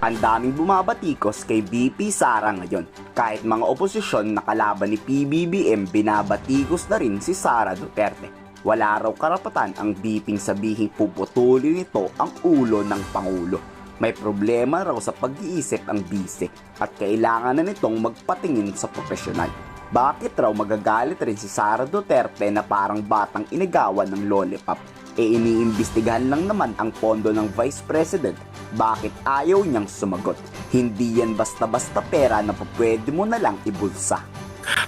Ang daming bumabatikos kay BP Sara ngayon. Kahit mga oposisyon na kalaban ni PBBM, binabatikos na rin si Sara Duterte. Wala raw karapatan ang BP sabihing puputulin nito ang ulo ng Pangulo. May problema raw sa pag-iisip ang bise at kailangan na nitong magpatingin sa profesional. Bakit raw magagalit rin si Sara Duterte na parang batang inigawan ng lollipop? E iniimbestigahan lang naman ang pondo ng Vice President. Bakit ayaw niyang sumagot? Hindi yan basta-basta pera na pwede mo na lang ibulsa.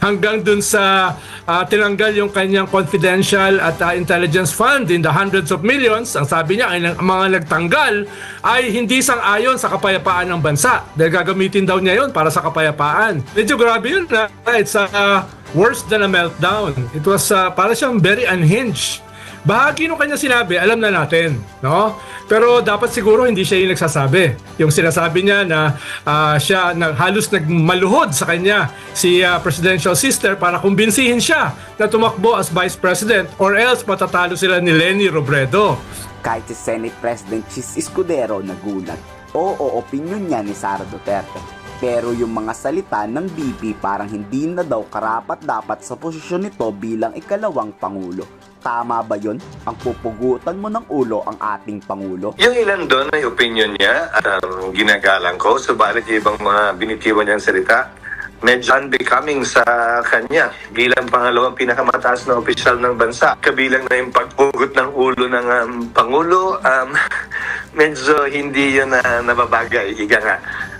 Hanggang dun sa ah, tinanggal yung kanyang confidential at ah, intelligence fund in the hundreds of millions. Ang sabi niya, ang mga nagtanggal ay hindi sang-ayon sa kapayapaan ng bansa. Dahil gagamitin daw niya yon para sa kapayapaan. Medyo grabe yun. Na. It's ah, worse than a meltdown. It was ah, para siyang very unhinged. Bahagi nung kanya sinabi, alam na natin, no? Pero dapat siguro hindi siya yung nagsasabi. Yung sinasabi niya na ah, siya na halos nagmaluhod sa kanya si ah, presidential sister para kumbinsihin siya na tumakbo as vice president or else matatalo sila ni Lenny Robredo. Kahit si Senate President Chis Escudero nagulat. Oo, opinion niya ni Sara Duterte. Pero yung mga salita ng BP parang hindi na daw karapat dapat sa posisyon nito bilang ikalawang pangulo. Tama ba yon? Ang pupugutan mo ng ulo ang ating pangulo? Yung ilan doon ay opinion niya at um, ginagalang ko. Subalit yung ibang mga binitiwan niyang salita, medyo unbecoming sa kanya bilang pangalawang pinakamataas na opisyal ng bansa. Kabilang na yung pagpugot ng ulo ng um, Pangulo, um, medyo hindi yun na nababagay, ika nga,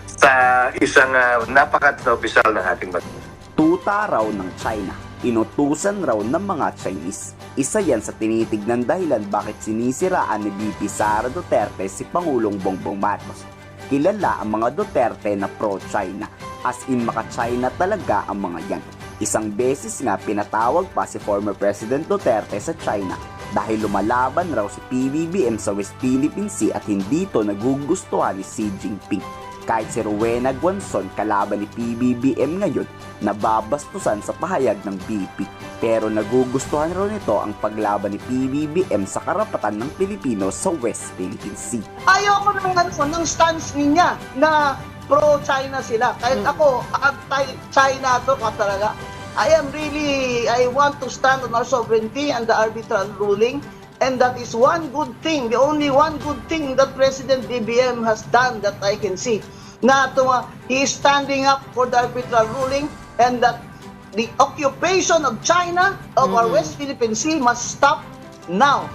sa isang uh, napakat na opisyal ng ating bansa. Tuta raw ng China. Inutusan raw ng mga Chinese. Isa yan sa tinitignan dahilan bakit sinisiraan ni BP Sara Duterte si Pangulong Bongbong Marcos. Kilala ang mga Duterte na pro-China. As in maka-China talaga ang mga yan. Isang beses nga pinatawag pa si former President Duterte sa China dahil lumalaban raw si PBBM sa West Philippine Sea at hindi to nagugustuhan ni Xi Jinping. Kahit si Rowena Guanzon kalaban ni PBBM ngayon, nababastusan sa pahayag ng BP. Pero nagugustuhan raw nito ang paglaban ni PBBM sa karapatan ng Pilipino sa West Philippine Sea. Ayoko ng ano, ng stance niya na pro-China sila. Kahit ako, anti-China to ka talaga. I am really, I want to stand on our sovereignty and the arbitral ruling. And that is one good thing, the only one good thing that President BBM has done that I can see. Na tuma, he is standing up for the arbitral ruling and that the occupation of China of our West Philippine Sea must stop now.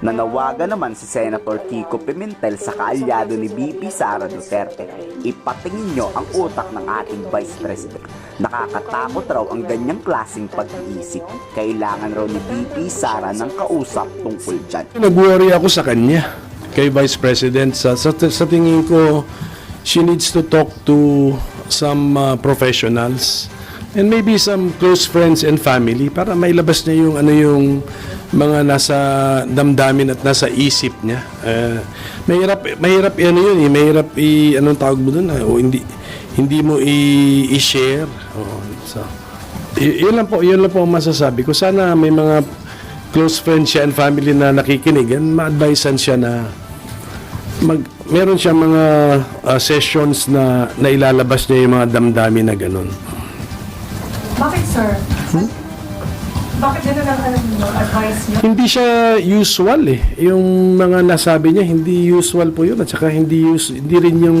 Nanawagan naman si Senator Kiko Pimentel sa kaalyado ni BP Sara Duterte. Ipatingin nyo ang utak ng ating Vice President. Nakakatakot raw ang ganyang klaseng pag-iisip. Kailangan raw ni BP Sara ng kausap tungkol dyan. Nag-worry ako sa kanya, kay Vice President. Sa, sa, sa tingin ko, she needs to talk to some uh, professionals and maybe some close friends and family para mailabas niya yung ano yung mga nasa damdamin at nasa isip niya. Uh, mahirap mahirap ano yun, eh, mahirap i anong tawag mo doon, o hindi hindi mo i-share. Oh, so, y- yun lang po, yun lang po ang masasabi ko. Sana may mga close friends siya and family na nakikinig and ma-advisean siya na mag meron siya mga uh, sessions na nailalabas niya yung mga damdamin na ganun. Bakit, sir? Bakit ganun ang niyo, advice niyo? Hindi siya usual eh. Yung mga nasabi niya, hindi usual po yun. At saka hindi, us- hindi rin yung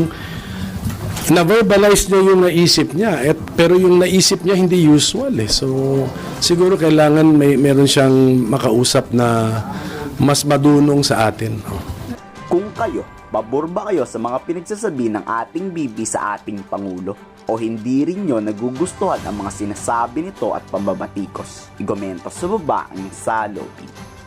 na-verbalize niya yung naisip niya. At, pero yung naisip niya, hindi usual eh. So, siguro kailangan may meron siyang makausap na mas madunong sa atin. Kung kayo, pabor kayo sa mga pinagsasabi ng ating bibi sa ating Pangulo? O hindi rin nyo nagugustuhan ang mga sinasabi nito at pambabatikos? Igomento sa baba ang salopin.